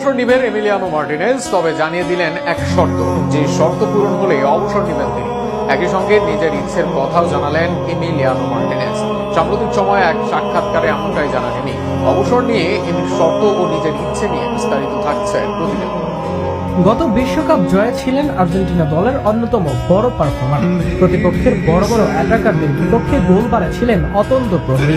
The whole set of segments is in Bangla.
অবসর নিবেন এমিলিয়ানো মার্টিনেজ, তবে জানিয়ে দিলেন এক শর্ত, যে শর্ত পূরণ হলে অবসর নেবেন তিনি। একই সঙ্গে নিজের ইচ্ছের কথাও জানালেন এমিলিয়ানো মার্টিনেজ। সাম্প্রতিক সময়ে এক সাক্ষাৎকারে এমনটাই জানা তিনি, অবসর নিয়ে এমির শর্ত ও নিজের ইচ্ছে নিয়ে বিস্তারিত থাকছে প্রতিবেদন গত বিশ্বকাপ জয়ে ছিলেন আর্জেন্টিনা দলের অন্যতম বড় পারফর্মার প্রতিপক্ষের বড় বড় অ্যাটাকারদের বিপক্ষে গোল ছিলেন অতন্ত প্রহরী।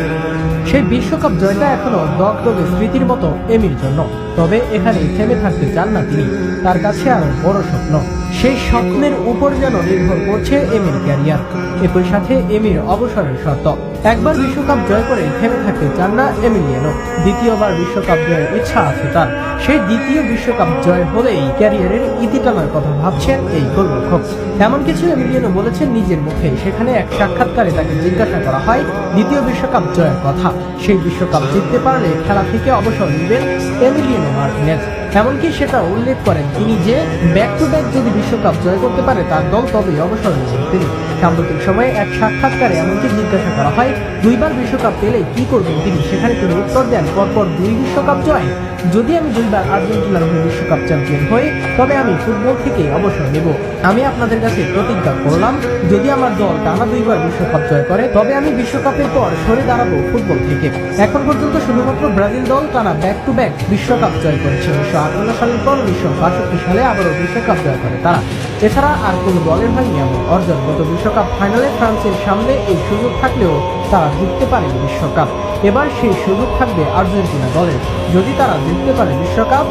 সেই বিশ্বকাপ জয়টা এখনও দগদগে স্মৃতির মতো এমির জন্য। তবে এখানে থেমে থাকতে চান না তিনি। তার কাছে আরও বড় স্বপ্ন। সেই স্বপ্নের উপর যেন নির্ভর করছে এমির ক্যারিয়ার। একই সাথে এমির অবসরের শর্ত। একবার বিশ্বকাপ জয় করে থেমে থাকতে চান না এমিলিয়ানো। দ্বিতীয়বার বিশ্বকাপ জয়ের ইচ্ছা আছে তার। সেই দ্বিতীয় বিশ্বকাপ জয় হলেই ক্যারিয়ারের ইতি টানার কথা ভাবছেন এই গোলরক্ষক। এমন কিছু এমিলিয়ানো বলেছেন নিজের মুখে। সেখানে এক সাক্ষাৎকারে তাকে জিজ্ঞাসা করা হয়, দ্বিতীয় বিশ্বকাপ জয়ের কথা? সেই বিশ্বকাপ জিততে পারলে খেলা থেকে অবসর নেবেন এমিলিয়ানো মার্টিনেজ। এমনকি সেটা উল্লেখ করেন তিনি যে, ব্যাক টু ব্যাক যদি বিশ্বকাপ জয় করতে পারে তার দল তবেই অবসর নেবেন তিনি। সাম্প্রতিক সময়ে এক সাক্ষাৎকারে এমনকি জিজ্ঞাসা করা হয়, দুইবার বিশ্বকাপ পেলে কি করবেন তিনি? সেখানে তিনি উত্তর দেন, পরপর দুই বিশ্বকাপ জয়। যদি আমি দুইবার আর্জেন্টিনার হয়ে বিশ্বকাপ চ্যাম্পিয়ন হই, তবে আমি ফুটবল থেকে অবসর নেব। আমি আপনাদের কাছে প্রতিজ্ঞা করলাম, যদি আমার দল টানা দুইবার বিশ্বকাপ জয় করে, তবে আমি বিশ্বকাপের পর সরে দাঁড়াবো ফুটবল থেকে। এখন পর্যন্ত শুধুমাত্র ব্রাজিল দল টানা ব্যাক টু ব্যাক বিশ্বকাপ জয় করেছে। উনিশশো আটান্ন সালের পর উনিশশো বাষট্টি সালে আবারও বিশ্বকাপ জয় করে তারা। এছাড়া আর কোনো দলের হয়নি এমন অর্জন। গত বিশ্বকাপ ফাইনালে ফ্রান্সের সামনে এই সুযোগ থাকলেও তারা জিততে পারেনি বিশ্বকাপ। এবার সেই সুযোগ থাকবে আর্জেন্টিনা দলের। যদি তারা জিততে পারে বিশ্বকাপ,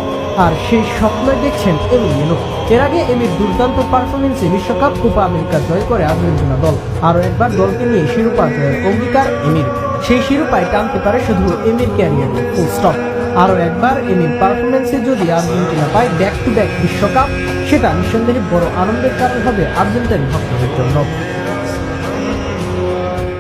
আর সেই স্বপ্ন দেখছেন এমিলিয়ানো এর আগে এমির দুর্দান্ত পারফরমেন্সে বিশ্বকাপ কোপা আমেরিকা জয় করে আর্জেন্টিনা দল। আরও একবার দলকে নিয়ে শিরোপা জয়ের অঙ্গীকার এমির। সেই শিরোপায় টানতে পারে শুধু এমির ক্যারিয়ারে ফুল স্টপ। আরও একবার এমির পারফরমেন্সে যদি আর্জেন্টিনা পায় ব্যাক টু ব্যাক বিশ্বকাপ, সেটা নিঃসন্দেহে বড় আনন্দের কারণ হবে আর্জেন্টাইন ভক্তদের জন্য।